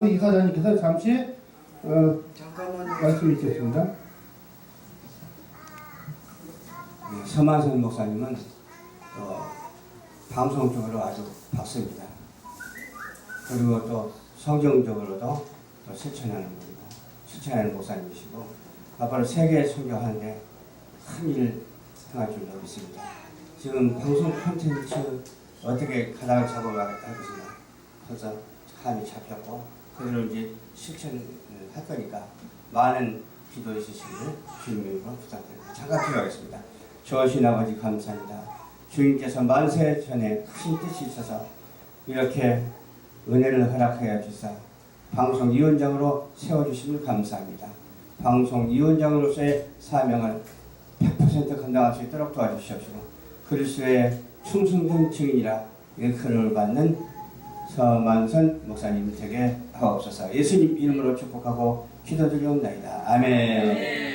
이사장님께서 잠시 어, 잠깐만요. 말씀 있겠습니다. 네, 서만선 목사님은 어, 방송 쪽으로 아주 박습니다. 그리고 또 성경적으로도 또 실천하는 분이고 실천하는 목사님이시고 앞으로 세계 선교하는데 큰 일을 행할 줄로 믿습니다. 지금 방송 콘텐츠 어떻게 가닥을 잡아갈 것인가 그래서 감이 잡혔고 그대로 이제 실천을 할 거니까 많은 기도해 주시길 주님으로 부탁드립니다. 잠깐 기도하겠습니다. 주어신 아버지 감사합니다. 주님께서 만세 전에 큰 뜻이 있어서 이렇게 은혜를 허락하여 주사 방송 위원장으로 세워주심을 감사합니다. 방송 위원장으로서의 사명을 100% 감당할 수 있도록 도와주시옵시고 그리스도의 충성된 증인이라 일컬음을 받는 서만선 목사님 되게 하옵소서 예수님 이름으로 축복하고 기도드리옵나이다. 아멘.